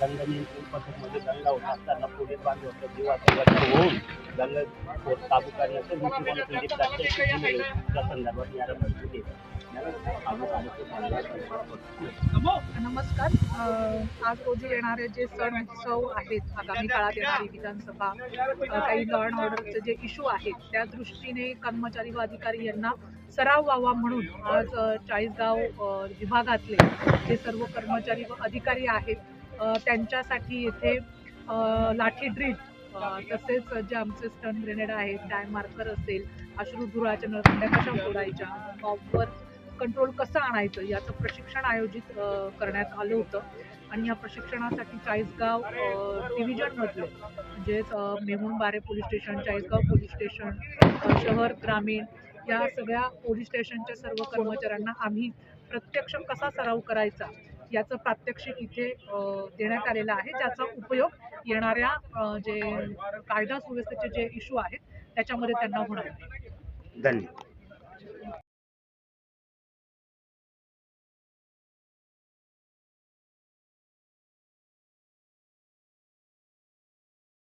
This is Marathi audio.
नियंत्रण होऊन काबू संदर्भात माहिती नमस्कार. आज रोजी येणारे जे सण उत्सव आहेत आगामी काळात येणारी विधानसभा काही लॉ अँड ऑर्डरचे जे इशू आहेत त्या दृष्टीने कर्मचारी व अधिकारी यांना सराव व्हावा म्हणून आज चाळीसगाव विभागातले जे सर्व कर्मचारी व अधिकारी आहेत त्यांच्यासाठी येथे लाठी ड्रिल तसेच जे आमचे स्टन ग्रेनेड आहेत डाय मार्कर असेल अश्रुधुराच्या नळकुंड्या कशा फोडायच्या मॉबवर कंट्रोल कसं आणायचं याचं प्रशिक्षण आयोजित करण्यात आलं होतं. आणि या प्रशिक्षणासाठी चाळीसगाव डिव्हिजनमधले म्हणजेच अ, बारे police station Chalisgaon police station शहर ग्रामीण या सगळ्या पोलीस स्टेशनच्या सर्व कर्मचाऱ्यांना आम्ही प्रत्यक्ष कसा सराव करायचा याचं प्रात्यक्षिक इथे देण्यात आलेलं आहे. ज्याचा उपयोग येणाऱ्या जे कायदा सुव्यवस्थेचे जे इश्यू आहेत त्याच्यामध्ये त्यांना होणार धन्यवाद.